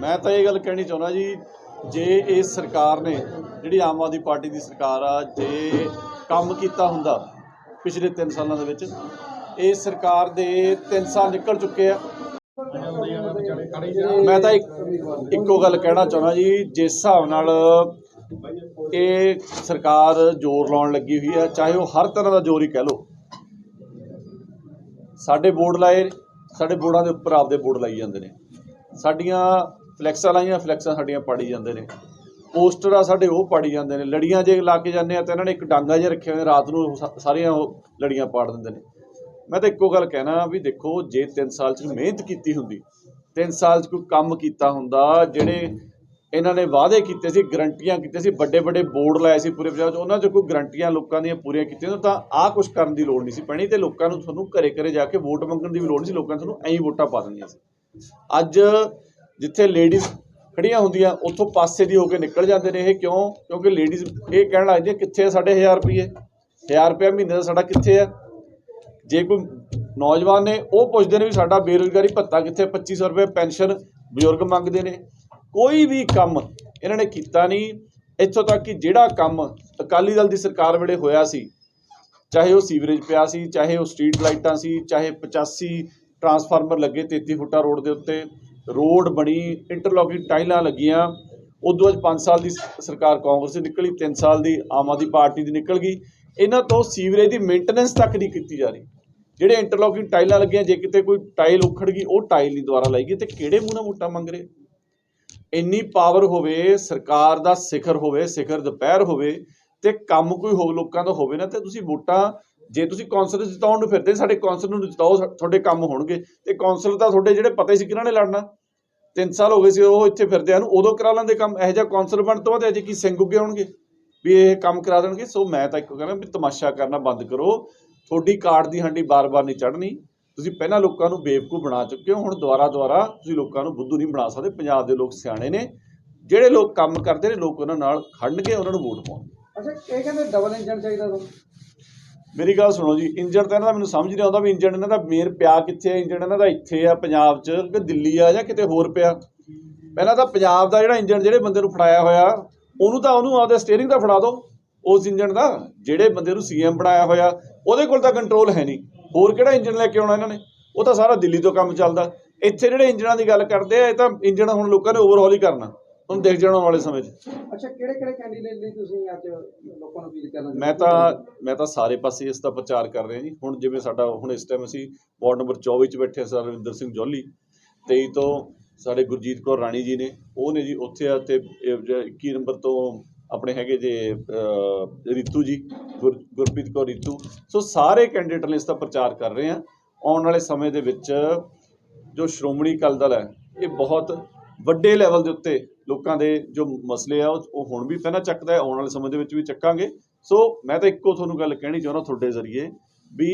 ਮੈਂ ਤਾਂ ਇਹ ਗੱਲ ਕਹਿਣੀ ਚਾਹੁੰਦਾ ਜੀ, ਜੇ ਇਸ ਸਰਕਾਰ ਨੇ, ਜਿਹੜੀ ਆਮ ਆਦਮੀ ਪਾਰਟੀ ਦੀ ਸਰਕਾਰ ਆ, ਜੇ ਕੰਮ ਕੀਤਾ ਹੁੰਦਾ ਪਿਛਲੇ 3 ਸਾਲਾਂ ਦੇ ਵਿੱਚ ਇਸ ਸਰਕਾਰ ਦੇ 3 ਸਾਲ ਨਿਕਲ ਚੁੱਕੇ ਆ। ਮੈਂ ਤਾਂ ਇੱਕੋ ਗੱਲ ਕਹਿਣਾ ਚਾਹੁੰਦਾ ਜੀ, ਜਿਸ ਹਿਸਾਬ ਨਾਲ ਇਹ ਸਰਕਾਰ ਜ਼ੋਰ ਲਾਉਣ ਲੱਗੀ ਹੋਈ ਹੈ ਚਾਹੇ ਉਹ ਹਰ ਤਰ੍ਹਾਂ ਦਾ ਜ਼ੋਰ ਹੀ ਕਹਿ ਲਓ। ਸਾਡੇ ਬੋਰਡ ਲਾਏ, ਸਾਡੇ ਬੋਰਡਾਂ ਦੇ ਉੱਪਰ ਆਪਦੇ ਬੋਰਡ ਲਾਈ ਜਾਂਦੇ ਨੇ। ਸਾਡੀਆਂ ਫਲੈਕਸਾਂ ਲਾਈਆਂ, ਫਲੈਕਸਾਂ ਸਾਡੀਆਂ ਪਾੜੀ ਜਾਂਦੇ ਨੇ। ਪੋਸਟਰ ਆ ਸਾਡੇ ਉਹ ਪਾੜੀ ਜਾਂਦੇ ਨੇ। ਲੜੀਆਂ ਜੇ ਲਾ ਕੇ ਜਾਂਦੇ ਆ ਤਾਂ ਇਹਨਾਂ ਨੇ ਇੱਕ ਡਾਂਗਾ ਜਿਹਾ ਰੱਖਿਆ ਹੋਇਆ, ਰਾਤ ਨੂੰ ਸਾਰੀਆਂ ਉਹ ਲੜੀਆਂ ਪਾੜ ਦਿੰਦੇ ਨੇ। ਮੈਂ ਤਾਂ ਇੱਕੋ ਗੱਲ ਕਹਿਣਾ ਵੀ ਦੇਖੋ, ਜੇ 3 ਸਾਲ ਚ ਮਿਹਨਤ ਕੀਤੀ ਹੁੰਦੀ 3 ਸਾਲ ਚ ਕੋਈ ਕੰਮ ਕੀਤਾ ਹੁੰਦਾ, ਜਿਹੜੇ ਇਹਨਾਂ ਨੇ ਵਾਅਦੇ ਕੀਤੇ ਸੀ, ਗਰੰਟੀਆਂ ਕੀਤੇ ਸੀ ਵੱਡੇ ਵੱਡੇ ਬੋਰਡ ਲਾਏ ਸੀ ਪੂਰੇ ਪੰਜਾਬ 'ਚ, ਉਹਨਾਂ 'ਚ ਕੋਈ ਗਰੰਟੀਆਂ ਲੋਕਾਂ ਦੀਆਂ ਪੂਰੀਆਂ ਕੀਤੀਆਂ ਤਾਂ ਆਹ ਕੁਝ ਕਰਨ ਦੀ ਲੋੜ ਨਹੀਂ ਸੀ ਪੈਣੀ, ਤੇ ਲੋਕਾਂ ਨੂੰ ਤੁਹਾਨੂੰ ਘਰੇ ਘਰੇ ਜਾ ਕੇ ਵੋਟ ਮੰਗਣ ਦੀ ਵੀ ਲੋੜ ਨਹੀਂ ਸੀ, ਲੋਕਾਂ ਨੇ ਤੁਹਾਨੂੰ ਐਂ ਵੋਟਾਂ ਪਾ ਦਿੰਦੀਆਂ ਸੀ। ਅੱਜ ਜਿੱਥੇ ਲੇਡੀਜ਼ ਖੜੀਆਂ ਹੁੰਦੀਆਂ, ਉੱਥੋਂ ਪਾਸੇ ਦੀ ਹੋ ਕੇ ਨਿਕਲ ਜਾਂਦੇ ਨੇ ਇਹ ਕਿਉਂ? ਕਿਉਂਕਿ ਲੇਡੀਜ਼ ਇਹ ਕਹਿਣ ਲੱਗਦੀਆਂ ਕਿੱਥੇ ਸਾਡੇ 1000 ਰੁਪਏ 1000 ਰੁਪਏ ਮਹੀਨੇ ਦਾ ਸਾਡਾ ਕਿੱਥੇ ਆ? ਜੇ ਕੋਈ ਨੌਜਵਾਨ ਨੇ, ਉਹ ਪੁੱਛਦੇ ਨੇ ਵੀ ਸਾਡਾ ਬੇਰੁਜ਼ਗਾਰੀ ਭੱਤਾ ਕਿੱਥੇ 2500 ਰੁਪਏ ਪੈਨਸ਼ਨ ਬਜ਼ੁਰਗ ਮੰਗਦੇ ਨੇ। ਕੋਈ ਵੀ ਕੰਮ ਇਹਨਾਂ ਨੇ ਕੀਤਾ ਨਹੀਂ। ਇੱਥੋਂ ਤੱਕ ਕਿ ਜਿਹੜਾ ਕੰਮ ਅਕਾਲੀ ਦਲ ਦੀ ਸਰਕਾਰ ਵੇਲੇ ਹੋਇਆ ਸੀ, ਚਾਹੇ ਉਹ ਸੀਵਰੇਜ ਪਿਆ ਸੀ, ਚਾਹੇ ਉਹ ਸਟਰੀਟ ਲਾਈਟਾਂ ਸੀ, ਚਾਹੇ 85 ਟਰਾਂਸਫਾਰਮਰ ਲੱਗੇ 33 ਫੁੱਟਾ ਰੋਡ ਦੇ ਉੱਤੇ। ਰੋਡ ਬਣੀ, ਇੰਟਰਲੋਕਿੰਗ ਟਾਈਲਾਂ ਲੱਗੀਆਂ। ਉਦੋਂ ਬਾਅਦ 5 ਸਾਲ ਦੀ ਸਰਕਾਰ ਕਾਂਗਰਸ ਦੀ ਨਿਕਲੀ 3 ਸਾਲ ਦੀ ਆਮ ਆਦਮੀ ਪਾਰਟੀ ਦੀ ਨਿਕਲ ਗਈ। ਇਹਨਾਂ ਤੋਂ ਸੀਵਰੇਜ ਦੀ ਮੇਨਟੇਨੈਂਸ ਤੱਕ ਨਹੀਂ ਕੀਤੀ ਜਾ ਰਹੀ। ਜਿਹੜੇ ਇੰਟਰਲੋਕਿੰਗ ਟਾਈਲਾਂ ਲੱਗੀਆਂ, ਜੇ ਕਿਤੇ ਕੋਈ ਟਾਈਲ ਉਖੜ ਗਈ, ਉਹ ਟਾਈਲ ਨਹੀਂ ਦੁਬਾਰਾ ਲਾਈ ਗਈ। ਤੇ ਕਿਹੜੇ ਮੂੰਹ ਨਾਲ ਵੋਟਾਂ ਮੰਗ ਰਹੇ? ਇੰਨੀ ਪਾਵਰ ਹੋਵੇ, ਸਰਕਾਰ ਦਾ ਸਿਖਰ ਹੋਵੇ, ਸਿਖਰ ਦੁਪਹਿਰ ਹੋਵੇ, ਤੇ ਕੰਮ ਕੋਈ ਹੋ ਲੋਕਾਂ ਦਾ ਹੋਵੇ ਨਾ, ਤੇ ਤੁਸੀਂ ਵੋਟਾਂ ਜੇ ਤੁਸੀਂ ਕੌਂਸਲ ਜਿਤਾਉਣ ਨੂੰ ਫਿਰਦੇ, ਸਾਡੇ ਕੌਂਸਲ ਨੂੰ ਜਿਤਾਓ ਤੁਹਾਡੇ ਕੰਮ ਹੋਣਗੇ। ਤੇ ਕੌਂਸਲ ਤਾਂ ਤੁਹਾਡੇ ਜਿਹੜੇ ਪਤਾ ਸੀ ਕਿਹਨਾਂ ਨੇ ਲੜਨਾ। 3 ਸਾਲ ਹੋ ਗਏ ਸੀ, ਉਹ ਇੱਥੇ ਫਿਰਦੇ ਨੂੰ, ਉਦੋਂ ਕਰਾ ਲੈਂਦੇ ਕੰਮ। ਇਹੋ ਜਿਹਾ ਕੌਂਸਲ ਬਣ ਤੋਂ ਬਾਅਦ ਅਜੇ ਕੀ ਸਿੰਘ ਉੱਗੇ ਹੋਣਗੇ? ਵੀ ਇਹ ਕੰਮ ਕਰਾ ਦੇਣਗੇ। ਸੋ ਮੈਂ ਤਾਂ ਇੱਕੋ ਕਹਿੰਦਾ ਵੀ ਤਮਾਸ਼ਾ ਕਰਨਾ ਬੰਦ ਕਰੋ। ਤੁਹਾਡੀ ਕਾਰਡ ਦੀ ਹੰਡੀ ਬਾਰ-ਬਾਰ ਨਹੀਂ ਚੜ੍ਹਨੀ। ਤੁਸੀਂ ਪਹਿਲਾਂ ਲੋਕਾਂ ਨੂੰ ਬੇਵਕੂਫ ਬਣਾ ਚੁੱਕੇ ਹੋ। ਹੁਣ ਦੁਬਾਰਾ ਦੁਬਾਰਾ ਤੁਸੀਂ ਲੋਕਾਂ ਨੂੰ ਬੁੱਧੂ ਨਹੀਂ ਬਣਾ ਸਕਦੇ। ਪੰਜਾਬ ਦੇ ਲੋਕ ਸਿਆਣੇ ਨੇ। ਜਿਹੜੇ ਲੋਕ ਕੰਮ ਕਰਦੇ ਨੇ, ਲੋਕ ਉਹਨਾਂ ਨਾਲ ਖੜਨਗੇ, ਉਹਨਾਂ ਨੂੰ ਵੋਟ ਪਾਉਣਗੇ। ਅੱਛਾ, ਇਹ ਕਹਿੰਦੇ ਡਬਲ ਇੰਜਨ ਚਾਹੀਦਾ ਤੁਹਾਨੂੰ। ਮੇਰੀ ਗੱਲ ਸੁਣੋ ਜੀ, ਇੰਜਣ ਤਾਂ ਇਹਨਾਂ ਦਾ ਮੈਨੂੰ ਸਮਝ ਨਹੀਂ ਆਉਂਦਾ ਵੀ ਇੰਜਣ ਇਹਨਾਂ ਦਾ ਮੇਨ ਪਿਆ ਕਿੱਥੇ ਹੈ ਇੰਜਣ ਇਹਨਾਂ ਦਾ ਇੱਥੇ ਆ, ਪੰਜਾਬ 'ਚ ਕਿ ਦਿੱਲੀ ਆ ਜਾਂ ਕਿਤੇ ਹੋਰ ਪਿਆ। ਪਹਿਲਾਂ ਤਾਂ ਪੰਜਾਬ ਦਾ ਜਿਹੜਾ ਇੰਜਣ ਜਿਹੜੇ ਬੰਦੇ ਨੂੰ ਫੜਾਇਆ ਹੋਇਆ, ਉਹਨੂੰ ਤਾਂ ਉਹਨੂੰ ਆਪਦੇ ਸਟੀਅਰਿੰਗ ਦਾ ਫੜਾ ਦਿਓ ਉਸ ਇੰਜਣ ਦਾ, ਜਿਹੜੇ ਬੰਦੇ ਨੂੰ ਸੀਐਮ ਬਣਾਇਆ ਹੋਇਆ, ਉਹਦੇ ਕੋਲ ਤਾਂ ਕੰਟਰੋਲ ਹੈ ਨਹੀਂ। ਹੋਰ ਕਿਹੜਾ ਇੰਜਣ ਲੈ ਕੇ ਆਉਣਾ ਇਹਨਾਂ ਨੇ? ਉਹ ਤਾਂ ਸਾਰਾ ਦਿੱਲੀ ਤੋਂ ਕੰਮ ਚੱਲਦਾ। ਇੱਥੇ ਜਿਹੜੇ ਇੰਜਣਾਂ ਦੀ ਗੱਲ ਕਰਦੇ ਆ, ਇਹ ਤਾਂ ਇੰਜਣ ਹੁਣ ਲੋਕਾਂ ਨੇ ਓਵਰਹੌਲ ਹੀ ਕਰਨਾ। ਤੁਹਾਨੂੰ ਦੇਖ ਜਾਣਾ ਵਾਲੇ ਸਮੇਂ 'ਚ। ਅੱਛਾ ਕਿਹੜੇ ਕਿਹੜੇ ਕੈਂਡੀਡੇਟ ਲਈ ਤੁਸੀਂ ਅੱਜ ਲੋਕਾਂ ਨੂੰ ਅਪੀਲ ਕਰਨਾ ਮੈਂ ਤਾਂ ਮੈਂ ਤਾਂ ਸਾਰੇ ਪਾਸੇ ਇਸ ਦਾ ਪ੍ਰਚਾਰ ਕਰ ਰਿਹਾ ਜੀ। ਹੁਣ ਜਿਵੇਂ ਸਾਡਾ ਹੁਣ ਇਸ ਟਾਈਮ ਅਸੀਂ ਵਾਰਡ ਨੰਬਰ 24 ਚ ਬੈਠੇ ਸਰ ਰਵਿੰਦਰ ਸਿੰਘ ਜੋਲੀ। 23 ਤੋਂ ਸਾਡੇ ਗੁਰਜੀਤ ਕੌਰ ਰਾਣੀ ਜੀ ਨੇ। ਉਹ ਨੇ ਜੀ ਉੱਥੇ ਆ ਤੇ ਇਹ ਜਿਹੜਾ 21 ਨੰਬਰ ਤੋਂ ਆਪਣੇ ਹੈਗੇ ਜੇ ਰੀਤੂ ਜੀ ਗੁਰ- ਗੁਰਪ੍ਰੀਤ ਕੌਰ ਰੀਤੂ। ਸੋ ਸਾਰੇ ਕੈਂਡੀਡੇਟ ਨੇ ਇਸ ਦਾ ਪ੍ਰਚਾਰ ਕਰ ਰਹੇ ਆ ਆਉਣ ਵਾਲੇ ਸਮੇਂ ਦੇ ਵਿੱਚ ਜੋ ਸ਼੍ਰੋਮਣੀ ਅਕਾਲੀ ਦਲ ਹੈ ਇਹ ਬਹੁਤ ਵੱਡੇ ਲੈਵਲ ਦੇ ਉੱਤੇ ਲੋਕਾਂ ਦੇ ਜੋ ਮਸਲੇ ਆ ਉਹ ਹੁਣ ਵੀ ਪਹਿਲਾਂ ਚੱਕਦਾ ਹੈ ਆਉਣ ਵਾਲੇ ਸਮੇਂ ਦੇ ਵਿੱਚ ਵੀ ਚੱਕਾਂਗੇ। ਸੋ ਮੈਂ ਤਾਂ ਇੱਕੋ ਤੁਹਾਨੂੰ ਗੱਲ ਕਹਿਣੀ ਚਾਹੁੰਦਾ ਤੁਹਾਡੇ ਜ਼ਰੀਏ ਵੀ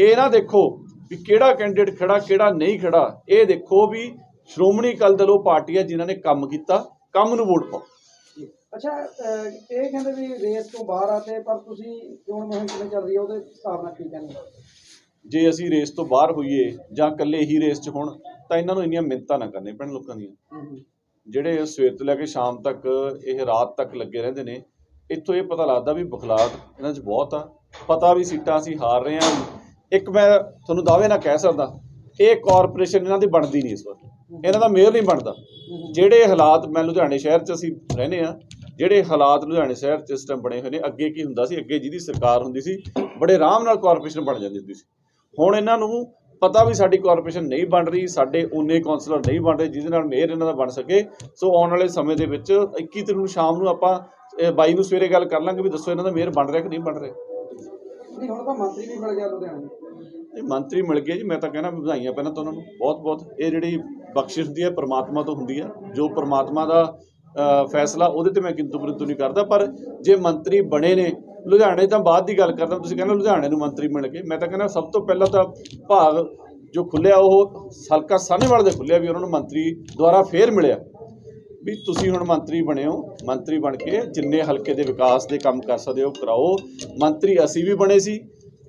ਇਹ ਨਾ ਦੇਖੋ ਵੀ ਕਿਹੜਾ ਕੈਂਡੀਡੇਟ ਖੜਾ ਕਿਹੜਾ ਨਹੀਂ ਖੜਾ। ਇਹ ਦੇਖੋ ਵੀ ਸ਼੍ਰੋਮਣੀ ਅਕਾਲੀ ਦਲ ਉਹ ਪਾਰਟੀ ਹੈ ਜਿਨ੍ਹਾਂ ਨੇ ਕੰਮ ਕੀਤਾ ਕੰਮ ਨੂੰ ਵੋਟ ਪਾਓ। ਅੱਛਾ ਇਹ ਕਹਿੰਦੇ ਵੀ ਰੇਸ ਤੋਂ ਬਾਹਰ ਆ ਤੇ ਪਰ ਤੁਸੀਂ ਚੋਣ ਮੁਹਿੰਮ ਕਿਵੇਂ ਚੱਲ ਰਹੀ ਹੈ ਉਹਦੇ ਹਿਸਾਬ ਨਾਲ ਕੀ ਕਹਿੰਦੇ ਜੇ ਅਸੀਂ ਰੇਸ ਤੋਂ ਬਾਹਰ ਹੋਈਏ ਜਾਂ ਇਕੱਲੇ ਹੀ ਰੇਸ 'ਚ ਹੋਣ ਤਾਂ ਇਹਨਾਂ ਨੂੰ ਇੰਨੀਆਂ ਨਾ ਕਰਨੇ ਪੈਣ ਲੋਕਾਂ ਦੀਆਂ। ਜਿਹੜੇ ਸਵੇਰ ਤੋਂ ਲੈ ਕੇ ਸ਼ਾਮ ਤੱਕ, ਇਹ ਰਾਤ ਤੱਕ ਲੱਗੇ ਰਹਿੰਦੇ ਨੇ, ਇੱਥੋਂ ਇਹ ਪਤਾ ਲੱਗਦਾ ਵੀ ਬਖਲਾਟ ਇਹਨਾਂ 'ਚ ਬਹੁਤ ਆ। ਪਤਾ ਵੀ ਸੀਟਾਂ ਅਸੀਂ ਹਾਰ ਰਹੇ ਹਾਂ। ਇੱਕ ਮੈਂ ਤੁਹਾਨੂੰ ਦਾਅਵੇ ਨਾਲ ਕਹਿ ਸਕਦਾ, ਇਹ ਕਾਰਪੋਰੇਸ਼ਨ ਇਹਨਾਂ ਦੀ ਬਣਦੀ ਨਹੀਂ ਇਸ ਵਾਰ ਇਹਨਾਂ ਦਾ ਮੇਅਰ ਨਹੀਂ ਬਣਦਾ। ਜਿਹੜੇ ਹਾਲਾਤ ਮੈਂ ਲੁਧਿਆਣੇ ਸ਼ਹਿਰ 'ਚ ਅਸੀਂ ਰਹਿੰਦੇ ਆ ਜਿਹੜੇ ਹਾਲਾਤ ਲੁਧਿਆਣੇ ਸ਼ਹਿਰ 'ਚ ਇਸ ਟਾਈਮ ਬਣੇ ਹੋਏ ਨੇ, ਅੱਗੇ ਕੀ ਹੁੰਦਾ ਸੀ, ਅੱਗੇ ਜਿਹਦੀ ਸਰਕਾਰ ਹੁੰਦੀ ਸੀ, ਬੜੇ ਆਰਾਮ ਨਾਲ ਕਾਰਪੋਰੇਸ਼ਨ ਬਣ ਜਾਂਦੀ ਹੁੰਦੀ ਸੀ। ਹੁਣ ਇਹਨਾਂ ਨੂੰ ਪਤਾ ਵੀ ਸਾਡੀ ਕਾਰਪੋਰੇਸ਼ਨ ਨਹੀਂ ਬਣ ਰਹੀ ਸਾਡੇ ਉਨੇ ਕਾਉਂਸਲਰ ਨਹੀਂ ਬਣ ਰਹੇ ਜਿਹਦੇ ਨਾਲ ਮੇਅਰ ਇਹਨਾਂ ਦਾ ਬਣ ਸਕੇ। ਸੋ ਆਉਣ ਵਾਲੇ ਸਮੇਂ ਦੇ ਵਿੱਚ 21 ਤਰੀਕ ਨੂੰ ਸ਼ਾਮ ਨੂੰ ਆਪਾਂ ਬਾਈ ਨੂੰ ਸਵੇਰੇ ਗੱਲ ਕਰ ਲਾਂਗੇ ਵੀ ਦੱਸੋ ਇਹਨਾਂ ਦਾ ਮੇਅਰ ਬਣ ਰਿਹਾ ਕਿ ਨਹੀਂ ਬਣ ਰਿਹਾ। ਨਹੀਂ ਹੁਣ ਤਾਂ ਮੰਤਰੀ ਵੀ ਮਿਲ ਗਿਆ ਲੁਧਿਆਣੇ ਇਹ ਮੰਤਰੀ ਮਿਲ ਗਏ ਜੀ ਮੈਂ ਤਾਂ ਕਹਿਣਾ ਵਧਾਈਆਂ ਪਹਿਲਾਂ ਤਾਂ ਉਹਨਾਂ ਨੂੰ ਬਹੁਤ ਬਹੁਤ ਇਹ ਜਿਹੜੀ ਬਖਸ਼ਿਸ਼ ਹੁੰਦੀ ਹੈ ਪ੍ਰਮਾਤਮਾ ਤੋਂ ਹੁੰਦੀ ਹੈ। ਜੋ ਪ੍ਰਮਾਤਮਾ ਦਾ ਫੈਸਲਾ ਉਹਦੇ ਤੇ ਮੈਂ ਕਿੰਤੂ ਪਰੰਤੂ ਨਹੀਂ ਕਰਦਾ ਪਰ ਜੇ ਮੰਤਰੀ ਬਣੇ ਨੇ ਲੁਧਿਆਣੇ ਤਾਂ ਬਾਅਦ ਦੀ ਗੱਲ ਕਰਦਾ, ਤੁਸੀਂ ਕਹਿੰਦੇ ਲੁਧਿਆਣੇ ਨੂੰ ਮੰਤਰੀ ਮਿਲ ਗਏ। ਮੈਂ ਤਾਂ ਕਹਿੰਦਾ ਸਭ ਤੋਂ ਪਹਿਲਾਂ ਤਾਂ ਭਾਗ ਜੋ ਖੁੱਲਿਆ ਉਹ ਹਲਕਾ ਸਾਹਨੇਵਾਲ ਦੇ ਖੁੱਲਿਆ ਵੀ ਉਹਨਾਂ ਨੂੰ ਮੰਤਰੀ ਦੁਆਰਾ ਫੇਰ ਮਿਲਿਆ। ਵੀ ਤੁਸੀਂ ਹੁਣ ਮੰਤਰੀ ਬਣੇ ਹੋ, ਮੰਤਰੀ ਬਣ ਕੇ ਜਿੰਨੇ ਹਲਕੇ ਦੇ ਵਿਕਾਸ ਦੇ ਕੰਮ ਕਰ ਸਕਦੇ ਹੋ ਕਰਾਓ। ਮੰਤਰੀ ਅਸੀਂ ਵੀ ਬਣੇ ਸੀ,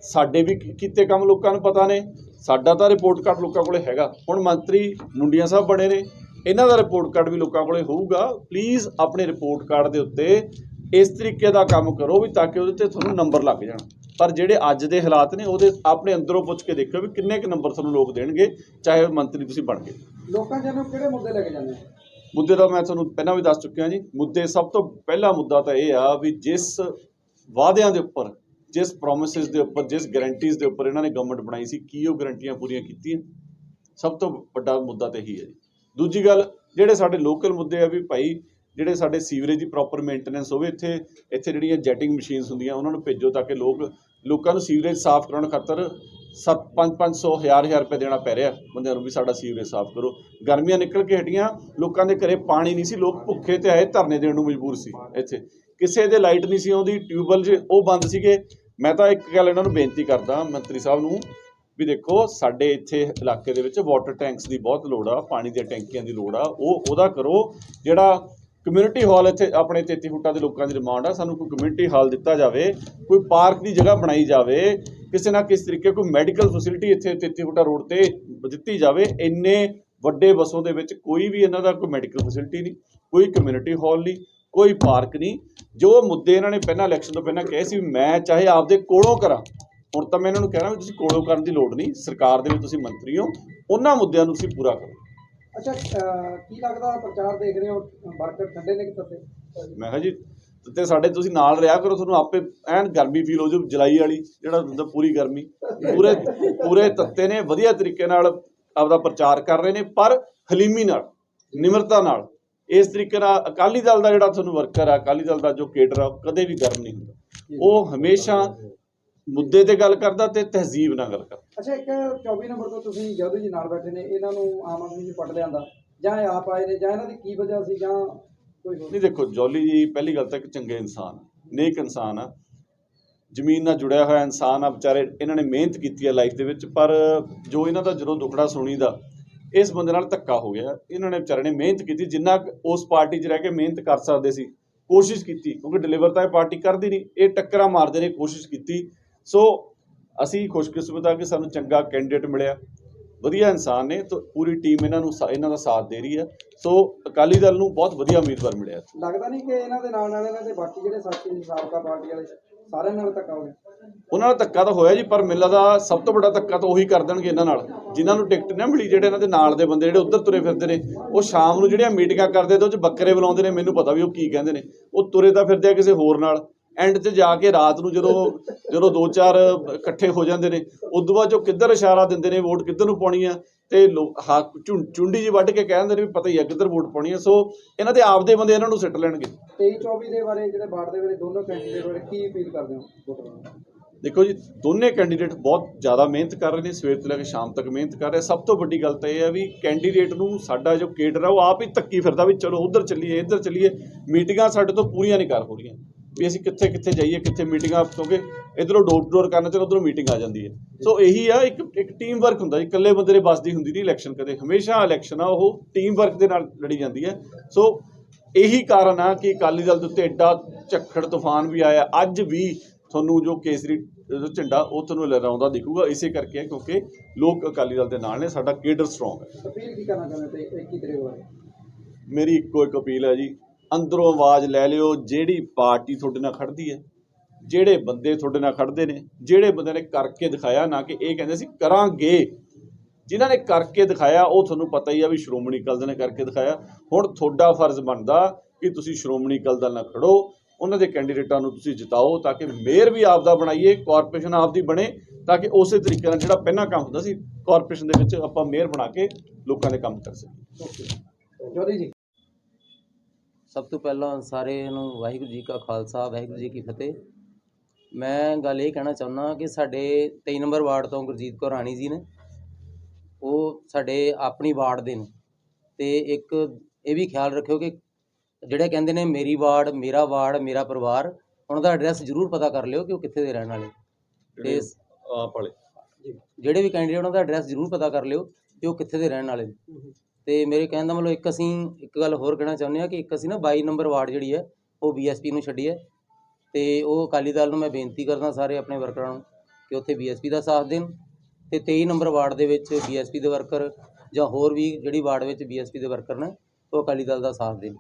ਸਾਡੇ ਵੀ ਕੀਤੇ ਕੰਮ ਲੋਕਾਂ ਨੂੰ ਪਤਾ ਨੇ। ਸਾਡਾ ਤਾਂ ਰਿਪੋਰਟ ਕਾਰਡ ਲੋਕਾਂ ਕੋਲੇ ਹੈਗਾ। ਹੁਣ ਮੰਤਰੀ ਮੁੰਡੀਆਂ ਸਾਹਿਬ ਬਣੇ ਨੇ। ਇਹਨਾਂ ਦਾ ਰਿਪੋਰਟ ਕਾਰਡ ਵੀ ਲੋਕਾਂ ਕੋਲੇ ਹੋਊਗਾ। ਪਲੀਜ਼ ਆਪਣੇ ਰਿਪੋਰਟ ਕਾਰਡ ਦੇ ਉੱਤੇ ਇਸ ਤਰੀਕੇ ਦਾ ਕੰਮ ਕਰੋ ਵੀ ਤਾਂ ਕਿ ਉਹਦੇ ਤੇ ਤੁਹਾਨੂੰ ਨੰਬਰ ਲੱਗ ਜਾਣ। ਪਰ ਜਿਹੜੇ ਅੱਜ ਦੇ ਹਾਲਾਤ ਨੇ ਉਹਦੇ ਆਪਣੇ ਅੰਦਰੋਂ ਪੁੱਛ ਕੇ ਦੇਖਿਓ ਵੀ ਕਿੰਨੇ ਕੁ ਨੰਬਰ ਤੁਹਾਨੂੰ ਲੋਕ ਦੇਣਗੇ ਚਾਹੇ ਉਹ ਮੰਤਰੀ ਤੁਸੀਂ ਬਣ ਗਏ। ਲੋਕਾਂ ਜਨੋਂ ਕਿਹੜੇ ਮੁੱਦੇ ਲੈ ਕੇ ਜਾਂਦੇ ਮੁੱਦੇ ਦਾ ਮੈਂ ਤੁਹਾਨੂੰ ਪਹਿਲਾਂ ਵੀ ਦੱਸ ਚੁੱਕਿਆ ਜੀ। ਮੁੱਦੇ ਸਭ ਤੋਂ ਪਹਿਲਾ ਮੁੱਦਾ ਤਾਂ ਇਹ ਆ ਵੀ ਜਿਸ ਵਾਅਦਿਆਂ ਦੇ ਉੱਪਰ ਜਿਸ ਪ੍ਰੋਮਿਸਸ ਦੇ ਉੱਪਰ ਜਿਸ ਗਾਰੰਟੀਜ਼ ਦੇ ਉੱਪਰ ਇਹਨਾਂ ਨੇ ਗਵਰਨਮੈਂਟ ਬਣਾਈ ਸੀ ਕੀ ਉਹ ਗਾਰੰਟੀਆਂ ਪੂਰੀਆਂ ਕੀਤੀਆਂ? ਸਭ ਤੋਂ ਵੱਡਾ ਮੁੱਦਾ ਤਾਂ ਇਹੀ ਹੈ ਜੀ। ਦੂਜੀ ਗੱਲ ਜਿਹੜੇ ਸਾਡੇ ਲੋਕਲ ਮੁੱਦੇ ਆ ਵੀ ਭਾਈ ਜਿਹੜੇ ਸਾਡੇ ਸੀਵਰੇਜ ਦੀ ਪ੍ਰੋਪਰ ਮੇਨਟੇਨੈਂਸ ਹੋਵੇ ਇੱਥੇ ਇੱਥੇ ਜਿਹੜੀਆਂ ਜੈਟਿੰਗ ਮਸ਼ੀਨਸ ਹੁੰਦੀਆਂ, ਉਹਨਾਂ ਨੂੰ ਭੇਜੋ ਤਾਂ ਕਿ ਲੋਕ, ਲੋਕਾਂ ਨੂੰ ਸੀਵਰੇਜ ਸਾਫ਼ ਕਰਾਉਣ ਖਾਤਰ ਸੱਤ, ਪੰਜ ਪੰਜ ਸੌ, ਹਜ਼ਾਰ ਹਜ਼ਾਰ ਰੁਪਏ ਦੇਣਾ ਪੈ ਰਿਹਾ। ਬੰਦਿਆਂ ਨੂੰ ਵੀ ਸਾਡਾ ਸੀਵਰੇਜ ਸਾਫ਼ ਕਰੋ। ਗਰਮੀਆਂ ਨਿਕਲ ਕੇ ਹਟੀਆਂ, ਲੋਕਾਂ ਦੇ ਘਰੇ ਪਾਣੀ ਨਹੀਂ ਸੀ, ਲੋਕ ਭੁੱਖੇ ਤੇ ਆਏ, ਧਰਨੇ ਦੇਣ ਨੂੰ ਮਜਬੂਰ ਸੀ ਇੱਥੇ। ਕਿਸੇ ਦੇ ਲਾਈਟ ਨਹੀਂ ਸੀ ਆਉਂਦੀ ਟਿਊਬਵੈਲ 'ਚ ਉਹ ਬੰਦ ਸੀਗੇ। ਮੈਂ ਤਾਂ ਇੱਕ ਗੱਲ ਇਹਨਾਂ ਨੂੰ ਬੇਨਤੀ ਕਰਦਾ, ਮੰਤਰੀ ਸਾਹਿਬ ਨੂੰ, ਵੀ ਦੇਖੋ, ਸਾਡੇ ਇੱਥੇ ਇਲਾਕੇ ਦੇ ਵਿੱਚ ਵਾਟਰ ਟੈਂਕਸ ਦੀ ਬਹੁਤ ਲੋੜ ਆ, ਪਾਣੀ ਦੀਆਂ ਟੈਂਕੀਆਂ ਦੀ ਲੋੜ ਆ। ਉਹ, ਉਹਦਾ ਕਰੋ, ਜਿਹੜਾ ਕਮਿਊਨਿਟੀ ਹਾਲ ਇੱਥੇ ਆਪਣੇ 33 ਫੁੱਟਾਂ ਦੇ ਲੋਕਾਂ ਦੀ ਡਿਮਾਂਡ ਆ। ਸਾਨੂੰ ਕੋਈ ਕਮਿਊਨਿਟੀ ਹਾਲ ਦਿੱਤਾ ਜਾਵੇ, ਕੋਈ ਪਾਰਕ ਦੀ ਜਗ੍ਹਾ ਬਣਾਈ ਜਾਵੇ, ਕਿਸੇ ਨਾ ਕਿਸੇ ਤਰੀਕੇ ਕੋਈ ਮੈਡੀਕਲ ਫੈਸਿਲਿਟੀ ਇੱਥੇ 33 ਫੁੱਟਾ ਰੋਡ ਤੇ ਦਿੱਤੀ ਜਾਵੇ, ਇੰਨੇ ਵੱਡੇ ਬਸੋਂ ਦੇ ਵਿੱਚ ਕੋਈ ਵੀ ਇਹਨਾਂ ਦਾ ਕੋਈ ਮੈਡੀਕਲ ਫੈਸਿਲਿਟੀ ਨਹੀਂ, ਕੋਈ ਕਮਿਊਨਿਟੀ ਹਾਲ ਨਹੀਂ, ਕੋਈ ਪਾਰਕ ਨਹੀਂ। ਜੋ ਮੁੱਦੇ ਇਹਨਾਂ ਨੇ ਪਹਿਲਾਂ ਇਲੈਕਸ਼ਨ ਤੋਂ ਪਹਿਲਾਂ ਕਹੇ ਸੀ ਵੀ ਮੈਂ ਚਾਹੇ ਆਪਦੇ ਕੋਲੋਂ ਕਰਾਂ, ਹੁਣ ਤਾਂ ਮੈਂ ਇਹਨਾਂ ਨੂੰ ਕਹਿਣਾ ਵੀ ਤੁਸੀਂ ਕੋਲੋਂ ਕਰਨ ਦੀ ਲੋੜ ਨਹੀਂ, ਸਰਕਾਰ ਦੇ ਵਿੱਚ ਤੁਸੀਂ ਮੰਤਰੀ ਹੋ, ਉਹਨਾਂ ਮੁੱਦਿਆਂ ਨੂੰ ਤੁਸੀਂ ਪੂਰਾ ਕਰੋ। ਅੱਛਾ ਅਹ, ਕੀ ਲੱਗਦਾ ਪ੍ਰਚਾਰ ਦੇਖ ਰਹੇ ਹੋ? ਵਰਕਰ ਠੰਡੇ ਨੇ ਕਿ ਤੱਤੇ? ਮੈਂ ਕਿਹਾ ਜੀ ਤੇ ਸਾਡੇ ਤੁਸੀਂ ਨਾਲ ਰਿਹਾ ਕਰੋ ਤੁਹਾਨੂੰ ਆਪੇ ਐਨ ਗਰਮੀ ਫੀਲ ਹੋ ਜਾਊ ਜੁਲਾਈ ਵਾਲੀ ਜਿਹੜਾ ਹੁੰਦਾ ਪੂਰੀ ਗਰਮੀ। ਪੂਰੇ ਪੂਰੇ ਤੱਤੇ ਨੇ ਵਧੀਆ ਤਰੀਕੇ ਨਾਲ ਆਪਦਾ ਪ੍ਰਚਾਰ ਕਰ ਰਹੇ ਨੇ ਪਰ ਹਲੀਮੀ ਨਾਲ ਨਿਮਰਤਾ ਨਾਲ ਇਸ ਤਰੀਕੇ ਨਾਲ ਅਕਾਲੀ ਦਲ ਦਾ ਜਿਹੜਾ ਤੁਹਾਨੂੰ ਵਰਕਰ ਆ ਅਕਾਲੀ ਦਲ ਦਾ ਜੋ ਕੇਡਰ ਆ ਉਹ ਕਦੇ ਵੀ ਗਰਮ ਨਹੀਂ ਹੁੰਦਾ। ਉਹ ਹਮੇਸ਼ਾ ਮੁੱਦੇ ਤੇ ਗੱਲ ਕਰਦਾ ਤੇ ਤਹਿਜ਼ੀਬ ਨਾਲ ਗੱਲ ਕਰਦਾ। ਅੱਛਾ, ਇੱਕ 24 ਨੰਬਰ ਤੋਂ ਤੁਸੀਂ ਜਦੋਂ ਜੀ ਨਾਲ ਬੈਠੇ ਨੇ, ਇਹਨਾਂ ਨੂੰ ਆਮ ਆਦਮੀ ਨੇ ਪੱਟ ਲਿਆਂਦਾ। ਜਾਂ ਇਹ ਆਪ ਆਏ ਨੇ, ਜਾਂ ਇਹਨਾਂ ਦੀ ਕੀ ਵਜ੍ਹਾ ਸੀ, ਜਾਂ ਕੋਈ ਹੋਰ? ਨਹੀਂ, ਦੇਖੋ, ਜੌਲੀ ਜੀ, ਪਹਿਲੀ ਗੱਲ ਤਾਂ ਇੱਕ ਚੰਗੇ ਇਨਸਾਨ, ਨੇਕ ਇਨਸਾਨ ਆ। ਜ਼ਮੀਨ ਨਾਲ ਜੁੜਿਆ ਹੋਇਆ ਇਨਸਾਨ ਆ, ਵਿਚਾਰੇ ਇਹਨਾਂ ਨੇ ਮਿਹਨਤ ਕੀਤੀ ਹੈ ਲਾਈਫ ਦੇ ਵਿੱਚ, ਪਰ ਜੋ ਇਹਨਾਂ ਦਾ ਜਦੋਂ ਦੁਖੜਾ ਸੁਣੀਦਾ, ਇਸ ਬੰਦੇ ਨਾਲ ਧੱਕਾ ਹੋ ਗਿਆ। ਇਹਨਾਂ ਨੇ ਵਿਚਾਰੇ ਨੇ ਮਿਹਨਤ ਕੀਤੀ, ਜਿੰਨਾ ਉਸ ਪਾਰਟੀ 'ਚ ਰਹਿ ਕੇ ਮਿਹਨਤ ਕਰ ਸਕਦੇ ਸੀ, ਕੋਸ਼ਿਸ਼ ਕੀਤੀ, ਕਿਉਂਕਿ ਡਿਲੀਵਰ ਤਾਂ ਇਹ ਪਾਰਟੀ ਕਰਦੀ ਨਹੀਂ। ਇਹ ਟੱਕਰਾਂ ਮਾਰਦੇ ਨੇ, ਕੋਸ਼ਿਸ਼ ਕੀਤੀ। ਸੋ ਅਸੀਂ ਖੁਸ਼ਕਿਸਮਤ ਆ ਕਿ ਸਾਨੂੰ ਚੰਗਾ ਕੈਂਡੀਡੇਟ ਮਿਲਿਆ। ਵਧੀਆ ਇਨਸਾਨ ਨੇ ਤਾਂ ਪੂਰੀ ਟੀਮ ਇਹਨਾਂ ਨੂੰ ਇਹਨਾਂ ਦਾ ਸਾਥ ਦੇ ਰਹੀ ਹੈ। ਸੋ ਅਕਾਲੀ ਦਲ ਨੂੰ ਬਹੁਤ ਵਧੀਆ ਉਮੀਦਵਾਰ ਮਿਲਿਆ। ਲੱਗਦਾ ਨਹੀਂ ਕਿ ਇਹਨਾਂ ਦੇ ਨਾਲ ਨਾਲ ਇਹਨਾਂ ਦੇ ਬਾਕੀ ਜਿਹੜੇ ਸਾਥੀ ਸਾਬਕਾ ਪਾਰਟੀ ਵਾਲੇ ਸਾਰਿਆਂ ਨਾਲ ਧੱਕਾ ਹੋ ਗਿਆ? ਉਹਨਾਂ ਨਾਲ ਧੱਕਾ ਤਾਂ ਹੋਇਆ ਜੀ ਪਰ ਮੇਲਾ ਦਾ ਸਭ ਤੋਂ ਵੱਡਾ ਧੱਕਾ ਤਾਂ ਉਹੀ ਕਰ ਦੇਣਗੇ ਇਹਨਾਂ ਨਾਲ। ਜਿਨ੍ਹਾਂ ਨੂੰ ਟਿਕਟ ਨਾ ਮਿਲੀ ਜਿਹੜੇ ਇਹਨਾਂ ਦੇ ਨਾਲ ਦੇ ਬੰਦੇ ਜਿਹੜੇ ਉੱਧਰ ਤੁਰੇ ਫਿਰਦੇ ਨੇ ਉਹ ਸ਼ਾਮ ਨੂੰ ਜਿਹੜੀਆਂ ਮੀਟਿੰਗਾਂ ਕਰਦੇ ਤੇ ਉਹ ਚ ਬੱਕਰੇ ਬੁਲਾਉਂਦੇ ਨੇ ਮੈਨੂੰ ਪਤਾ ਵੀ ਉਹ ਕੀ ਕਹਿੰਦੇ ਨੇ। ਉਹ ਤੁਰੇ ਤਾਂ ਫਿਰਦੇ ਆ ਕਿਸੇ ਹੋਰ ਨਾਲ। ਐਂਡ 'ਚ ਜਾ ਕੇ ਰਾਤ ਨੂੰ ਜਦੋਂ ਜਦੋਂ ਦੋ ਚਾਰ ਇਕੱਠੇ ਹੋ ਜਾਂਦੇ ਨੇ ਉਦੋਂ ਬਾਅਦ ਜੋ ਕਿੱਧਰ ਇਸ਼ਾਰਾ ਦਿੰਦੇ ਨੇ ਵੋਟ ਕਿੱਧਰ ਨੂੰ ਪਾਉਣੀ ਆ ਤੇ ਚੁੰਡੀ ਜੀ ਵੱਢ ਕੇ ਕਹਿੰਦੇ ਨੇ ਵੀ ਪਤਾ ਹੀ ਆ ਕਿੱਧਰ ਵੋਟ ਪਾਉਣੀ ਆ ਸੋ ਇਹਨਾਂ ਦੇ ਆਪਦੇ ਬੰਦੇ ਇਹਨਾਂ ਨੂੰ ਸਿੱਟ ਲੈਣਗੇ। 23 24 ਦੇ ਬਾਰੇ ਜਿਹੜੇ ਬਾੜ ਦੇ ਬਾਰੇ ਦੋਨੋਂ ਕੈਂਡੀਡੇਟ ਬਾਰੇ ਕੀ ਅਪੀਲ ਕਰਦੇ ਹੋ ਵੋਟਰਾਂ ਦੇਖੋ ਜੀ ਦੋਨੇ ਕੈਂਡੀਡੇਟ ਬਹੁਤ ਜ਼ਿਆਦਾ ਮਿਹਨਤ ਕਰ ਰਹੇ ਨੇ ਸਵੇਰ ਤੋਂ ਲੈ ਕੇ ਸ਼ਾਮ ਤੱਕ ਮਿਹਨਤ ਕਰ ਰਹੇ ਸਭ ਤੋਂ ਵੱਡੀ ਗੱਲ ਤਾਂ ਇਹ ਹੈ ਵੀ ਕੈਂਡੀਡੇਟ ਨੂੰ ਸਾਡਾ ਜੋ ਕੇਡਰ ਆ ਉਹ ਆਪ ਹੀ ਧੱਕੀ ਫਿਰਦਾ ਵੀ ਚਲੋ ਉਧਰ ਚੱਲੀਏ ਇੱਧਰ ਚੱਲੀਏ ਮੀਟਿੰਗਾਂ ਸਾਡੇ ਤੋਂ ਪੂਰੀਆਂ ਨਹੀਂ ਕਰ ਹੋ ਰਹੀਆਂ। ਵੀ ਅਸੀਂ ਕਿੱਥੇ ਕਿੱਥੇ ਜਾਈਏ ਕਿੱਥੇ ਮੀਟਿੰਗਾਂ ਕਿਉਂਕਿ ਇਧਰੋਂ ਡੋਰ ਡੋਰ ਕਰਨ ਤੇ ਉਧਰੋਂ ਮੀਟਿੰਗ ਆ ਜਾਂਦੀ ਹੈ। ਸੋ ਇਹੀ ਆ ਇੱਕ ਇੱਕ ਟੀਮ ਵਰਕ ਹੁੰਦਾ ਜੀ ਇਕੱਲੇ ਬੰਦੇ ਦੇ ਬਸ ਦੀ ਹੁੰਦੀ ਨਹੀਂ ਇਲੈਕਸ਼ਨ ਕਦੇ। ਹਮੇਸ਼ਾ ਇਲੈਕਸ਼ਨ ਆ ਉਹ ਟੀਮ ਵਰਕ ਦੇ ਨਾਲ ਲੜੀ ਜਾਂਦੀ ਹੈ। ਸੋ ਇਹੀ ਕਾਰਨ ਆ ਕਿ ਅਕਾਲੀ ਦਲ ਦੇ ਉੱਤੇ ਐਡਾ ਝੱਖੜ ਤੂਫਾਨ ਵੀ ਆਇਆ। ਅੱਜ ਵੀ ਤੁਹਾਨੂੰ ਜੋ ਕੇਸਰੀ ਜੋ ਝੰਡਾ ਉਹ ਤੁਹਾਨੂੰ ਲਹਿਰਾਉਂਦਾ ਦਿਖੂਗਾ। ਇਸੇ ਕਰਕੇ ਹੈ ਕਿਉਂਕਿ ਲੋਕ ਅਕਾਲੀ ਦਲ ਦੇ ਨਾਲ ਨੇ ਸਾਡਾ ਕੇਡਰ ਸਟਰੋਂਗ ਹੈ। ਅਪੀਲ ਕੀ ਕਰਨਾ ਚਾਹੁੰਦੇ ਤੇ 21 ਤਰੀਕ ਬਾਰੇ ਮੇਰੀ ਇੱਕੋ ਇੱਕ ਅਪੀਲ ਹੈ ਜੀ ਅੰਦਰੋਂ ਆਵਾਜ਼ ਲੈ ਲਿਓ, ਜਿਹੜੀ ਪਾਰਟੀ ਤੁਹਾਡੇ ਨਾਲ ਖੜਦੀ ਹੈ, ਜਿਹੜੇ ਬੰਦੇ ਤੁਹਾਡੇ ਨਾਲ ਖੜਦੇ ਨੇ, ਜਿਹੜੇ ਬੰਦੇ ਨੇ ਕਰਕੇ ਦਿਖਾਇਆ, ਨਾ ਕਿ ਇਹ ਕਹਿੰਦੇ ਸੀ, ਕਰਾਂਗੇ। ਜਿਨ੍ਹਾਂ ਨੇ ਕਰਕੇ ਦਿਖਾਇਆ, ਉਹ ਤੁਹਾਨੂੰ ਪਤਾ ਹੀ ਆ ਵੀ ਸ਼੍ਰੋਮਣੀ ਅਕਾਲੀ ਦਲ ਨੇ ਕਰਕੇ ਦਿਖਾਇਆ। ਹੁਣ ਤੁਹਾਡਾ ਫਰਜ਼ ਬਣਦਾ ਕਿ ਤੁਸੀਂ ਸ਼੍ਰੋਮਣੀ ਅਕਾਲੀ ਦਲ ਨਾਲ ਖੜੋ ਉਹਨਾਂ ਦੇ ਕੈਂਡੀਡੇਟਾਂ ਨੂੰ ਤੁਸੀਂ ਜਿਤਾਓ, ਤਾਂ ਕਿ ਮੇਅਰ ਵੀ ਆਪਦਾ ਬਣਾਈਏ, ਕਾਰਪੋਰੇਸ਼ਨ ਆਪਦੀ ਬਣੇ, ਤਾਂ ਕਿ ਉਸੇ ਤਰੀਕੇ ਨਾਲ ਜਿਹੜਾ ਪਹਿਲਾਂ ਕੰਮ ਹੁੰਦਾ ਸੀ, ਕਾਰਪੋਰੇਸ਼ਨ ਦੇ ਵਿੱਚ ਆਪਾਂ ਮੇਅਰ ਬਣਾ ਕੇ ਲੋਕਾਂ ਦੇ ਕੰਮ ਕਰ ਸਕੀਏ। ਜੋਦੀ ਜੀ। ਸਭ ਤੋਂ ਪਹਿਲਾਂ ਸਾਰਿਆਂ ਨੂੰ ਵਾਹਿਗੁਰੂ ਜੀ ਕਾ ਖਾਲਸਾ ਵਾਹਿਗੁਰੂ ਜੀ ਕੀ ਫਤਿਹ। ਮੈਂ ਗੱਲ ਇਹ ਕਹਿਣਾ ਚਾਹੁੰਦਾ ਕਿ ਸਾਡੇ 23 ਨੰਬਰ ਵਾਰਡ ਤੋਂ ਗੁਰਜੀਤ ਕੌਰ ਰਾਣੀ ਜੀ ਨੇ ਉਹ ਸਾਡੇ ਆਪਣੀ ਵਾਰਡ ਦੇ ਨੇ। ਤੇ ਇੱਕ ਇਹ ਵੀ ਖਿਆਲ ਰੱਖਿਓ ਕਿ ਜਿਹੜੇ ਕਹਿੰਦੇ ਨੇ ਮੇਰੀ ਵਾਰਡ ਮੇਰਾ ਵਾਰਡ ਮੇਰਾ ਪਰਿਵਾਰ ਉਹਨਾਂ ਦਾ ਐਡਰੈਸ ਜ਼ਰੂਰ ਪਤਾ ਕਰ ਲਿਓ ਕਿ ਉਹ ਕਿੱਥੇ ਦੇ ਰਹਿਣ ਵਾਲੇ ਤੇ ਆਪ ਵਾਲੇ। ਜਿਹੜੇ ਵੀ ਕੈਂਡੀਡੇਟ ਉਹਨਾਂ ਦਾ ਐਡਰੈਸ ਜ਼ਰੂਰ ਪਤਾ ਕਰ ਲਿਓ ਕਿ ਉਹ ਕਿੱਥੇ ਦੇ ਰਹਿਣ ਵਾਲੇ ਨੇ। ਤੇ ਮੇਰੇ ਕਹਿਣ ਦਾ ਮਤਲਬ ਇੱਕ ਅਸੀਂ ਇੱਕ ਗੱਲ ਹੋਰ ਕਹਿਣਾ ਚਾਹੁੰਦੇ ਹਾਂ ਕਿ ਇੱਕ ਅਸੀਂ ਨਾ 22 ਨੰਬਰ ਵਾਰਡ ਜਿਹੜੀ ਹੈ, ਉਹ ਬੀਐਸਪੀ ਨੂੰ ਛੱਡੀ ਹੈ ਤੇ ਉਹ ਅਕਾਲੀ ਦਲ ਨੂੰ ਮੈਂ ਬੇਨਤੀ ਕਰਦਾ ਸਾਰੇ ਆਪਣੇ ਵਰਕਰਾਂ ਨੂੰ ਕਿ ਉੱਥੇ ਬੀਐਸਪੀ ਦਾ ਸਾਥ ਦੇਣ ਤੇ 23 ਨੰਬਰ ਵਾਰਡ ਦੇ ਵਿੱਚ ਬੀਐਸਪੀ ਦੇ ਵਰਕਰ ਜਾਂ ਹੋਰ ਵੀ ਜਿਹੜੀ ਵਾਰਡ ਵਿੱਚ ਬੀਐਸਪੀ ਦੇ ਵਰਕਰ ਨੇ, ਉਹ ਅਕਾਲੀ ਦਲ ਦਾ ਸਾਥ ਦੇਣ।